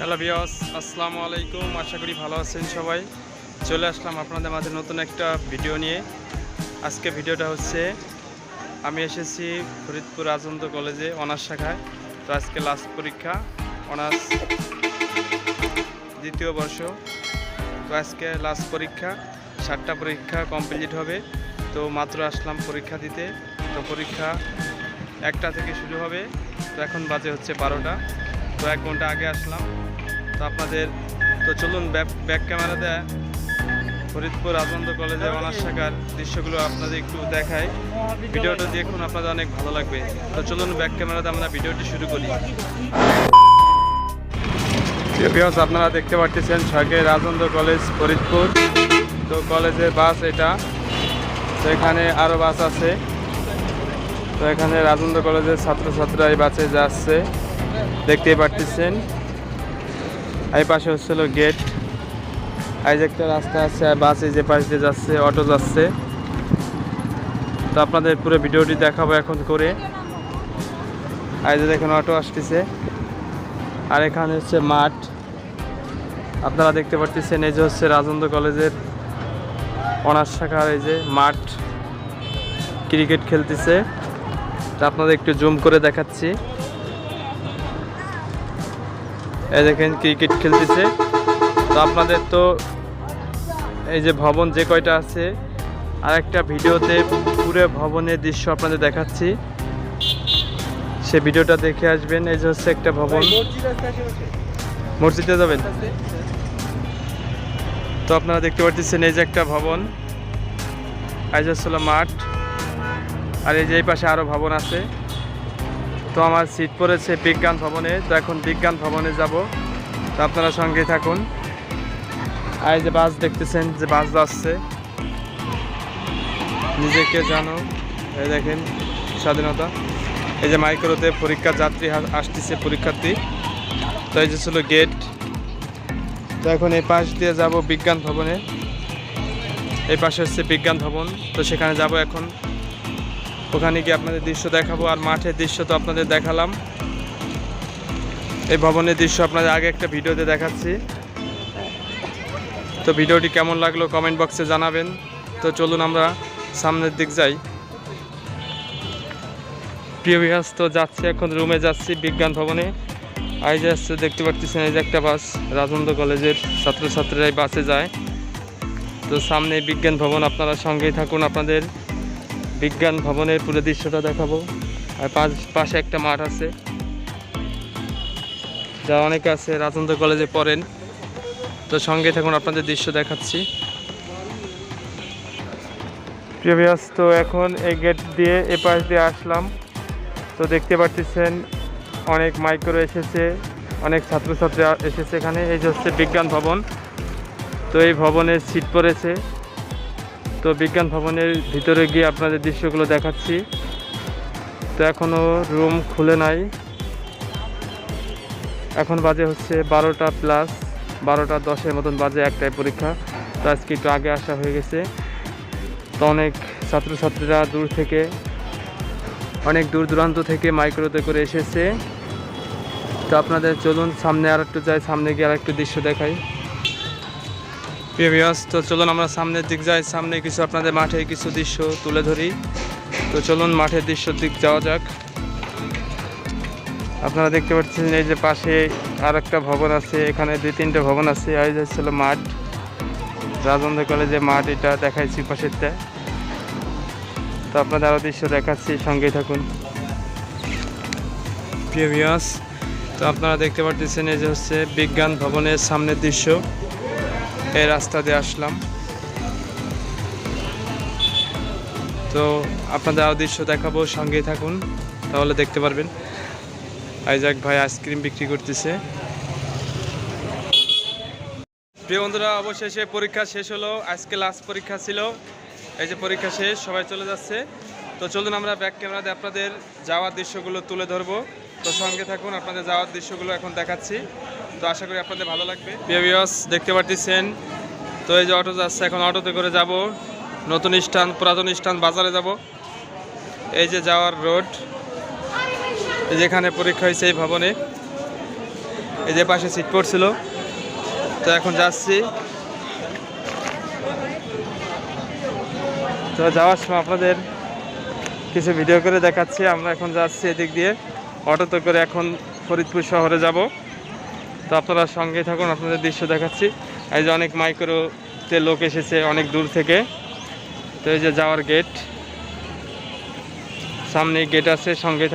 Hello বিয়স আসসালামু আলাইকুম। আশা করি ভালো আছেন সবাই। চলে আসলাম আপনাদের মাঝে নতুন একটা ভিডিও নিয়ে। আজকে ভিডিওটা হচ্ছে, আমি এসেছি ফরিদপুর আজন্ত কলেজে অনার্স শাখায়। তো আজকে লাস্ট পরীক্ষা, অনার্স দ্বিতীয় বর্ষ। তো আজকে লাস্ট পরীক্ষা, সাতটা পরীক্ষা কমপ্লিট হবে। তো মাত্র আসলাম পরীক্ষা দিতে। তো পরীক্ষা একটা থেকে শুরু হবে। তো এখন বাজে হচ্ছে বারোটা। তো এক ঘণ্টা আগে আসলাম। তো আপনাদের, তো চলুন ব্যাক ক্যামেরাতে ফরিদপুর আনন্দ কলেজের অনার্স শাখার দৃশ্যগুলো আপনাদের একটু দেখায় ভিডিওটা দেখুন, আপনাদের অনেক ভালো লাগবে। তো চলুন ব্যাক ক্যামেরাতে আমরা ভিডিওটি শুরু করি। আপনারা দেখতে পাচ্ছেন ছয়কে রাজেন্দ্র কলেজ ফরিদপুর। তো কলেজের বাস এটা। তো এখানে আরও বাস আছে। তো এখানে রাজেন্দ্র কলেজের ছাত্রছাত্রীরা এই বাসে যাচ্ছে। দেখতেই পারতেছেন। এই পাশে হচ্ছিল গেট এই যে একটা রাস্তা আছে বাস এই যে পাশ দিয়ে যাচ্ছে অটো যাচ্ছে। তো আপনাদের পুরো ভিডিওটি দেখাবো এখন করে। এই যে দেখেন অটো আসতেছে। আর এখানে হচ্ছে মাঠ। আপনারা দেখতে পাচ্ছেন এই যে হচ্ছে রাজেন্দ্র কলেজের অনার্স শাখার এই যে মাঠ। ক্রিকেট খেলতেছে। তা আপনাদের একটু জুম করে দেখাচ্ছি। এই দেখেন ক্রিকেট খেলতেছে। তো আপনাদের তো এই যে ভবন যে কয়টা আছে আর একটা ভিডিওতে পুরো ভবনের দৃশ্য আপনাদের দেখাচ্ছি। সে ভিডিওটা দেখে আসবেন, এই যে হচ্ছে একটা ভবন। মসজিদে যাবেন? তো আপনারা দেখতে পাচ্ছেন এই যে একটা ভবন। হচ্ছিল মাঠ। আর এই যে এই পাশে আরও ভবন আছে। তো আমার সিট পড়েছে বিজ্ঞান ভবনে, তো এখন বিজ্ঞান ভবনে যাব। তো আপনারা সঙ্গে থাকুন। আর যে বাস দেখতেছেন, যে বাস যাচ্ছে। নিজেকে জানো, এই দেখেন স্বাধীনতা। এই যে মাইক্রোতে পরীক্ষার যাত্রী আসতেছে পরীক্ষার্থী। তো এই যে ছিল গেট তো এখন এই পাশ দিয়ে যাব বিজ্ঞান ভবনে। এই পাশে হচ্ছে বিজ্ঞান ভবন। তো সেখানে যাব এখন। ওখানে গিয়ে আপনাদের দৃশ্য দেখাবো আর মাঠের দৃশ্য তো আপনাদের দেখালাম। এই ভবনের দৃশ্য আপনাদের আগে একটা ভিডিওতে দেখাচ্ছি। তো ভিডিওটি কেমন লাগল কমেন্ট বক্সে জানাবেন। তো চলুন আমরা সামনের দিক যাই। প্রিয় বিহাস তো যাচ্ছি এখন, রুমে যাচ্ছি বিজ্ঞান ভবনে। আই যাচ্ছে দেখতে পাচ্ছেন, এই যে একটা বাস রাজেন্দ্র কলেজের ছাত্রছাত্রীরা এই বাসে যায়। তো সামনে বিজ্ঞান ভবন, আপনারা সঙ্গেই থাকুন আপনাদের। বিজ্ঞান ভবনের পুরো দৃশ্যটা দেখাবো। আর পাশে একটা মাঠ আছে। যা অনেকে আছে রাজেন্দ্র কলেজে পড়েন। তো সঙ্গে থাকুন, আপনাদের দৃশ্য দেখাচ্ছি। প্রিভিয়াস তো এখন এই গেট দিয়ে, এ পাশ দিয়ে আসলাম। তো দেখতে পাচ্ছেন অনেক মাইক্রো এসেছে, অনেক ছাত্রছাত্রী এসেছে এখানে। এই যে হচ্ছে বিজ্ঞান ভবন। তো এই ভবনের সিট পড়েছে। তো বিজ্ঞান ভবনের ভিতরে গিয়ে আপনাদের দৃশ্যগুলো দেখাচ্ছি। তো এখনও রুম খুলে নাই। এখন বাজে হচ্ছে বারোটা প্লাস, বারোটা দশের মতন বাজে একটাই পরীক্ষা। তো আজকে একটু আগে আসা হয়ে গেছে। তো অনেক ছাত্রছাত্রীরা দূর থেকে, অনেক দূর দূরান্ত থেকে মাইক্রোতে করে এসেছে। তো আপনাদের চলুন, সামনে আর একটু যাই, সামনে গিয়ে আর একটু দৃশ্য দেখাই। প্রিভিয়াস তো চলুন আমরা সামনের দিক যাই। সামনে কিছু আপনাদের মাঠে কিছু দৃশ্য তুলে ধরি। তো চলুন মাঠের দৃশ্যর দিক যাওয়া যাক। আপনারা দেখতে পাচ্ছেন এই যে পাশে আর একটা ভবন আছে, এখানে দুই তিনটে ভবন আছে। আর ছিল মাঠ। রাজেন্দ্র কলেজে মাঠ এটা দেখাইছি পাশেরটা। তো আপনাদের আরও দৃশ্য দেখাচ্ছি, সঙ্গেই থাকুন। প্রিভিয়াস তো আপনারা দেখতে পাচ্ছেন এই যে হচ্ছে বিজ্ঞান ভবনের সামনের দৃশ্য। এই রাস্তা দিয়ে আসলাম। তো আপনাদের আরও দৃশ্য দেখাবো, সঙ্গেই থাকুন, তাহলে দেখতে পারবেন। আইজাক ভাই আইসক্রিম বিক্রি করতেছে। প্রিয় বন্ধুরা, অবশেষে পরীক্ষা শেষ হলো, আজকে লাস্ট পরীক্ষা ছিল। এই যে পরীক্ষা শেষ, সবাই চলে যাচ্ছে। তো চলুন আমরা ব্যাক ক্যামেরাতে আপনাদের যাওয়ার দৃশ্যগুলো তুলে ধরবো। তো সঙ্গে থাকুন, আপনাদের যাওয়ার দৃশ্যগুলো এখন দেখাচ্ছি। তো আশা করি আপনাদের ভালো লাগবে। বিয়াবিয়াস দেখতে পাচ্ছেন তো এই যে অটো যাচ্ছে, এখন অটোতে করে যাব। নতুন স্থান, পুরাতন স্থান, বাজারে যাব। এই যে যাওয়ার রোড যেখানে পরীক্ষা হয়েছে এই ভবনে। এই যে পাশে সিট পড়ছিল। তো এখন যাচ্ছি। তো যাওয়ার সময় আপনাদের কিছু ভিডিও করে দেখাচ্ছি। আমরা এখন যাচ্ছি এদিক দিয়ে। অটোতে করে এখন ফরিদপুর শহরে যাব। তো আপনারা সঙ্গে থাকুন, আপনাদের দৃশ্য দেখাচ্ছি। এই যে অনেক মাইক্রোতে লোক এসেছে অনেক দূর থেকে। তো এই যে যাওয়ার গেট সামনে গেট আছে, সঙ্গে।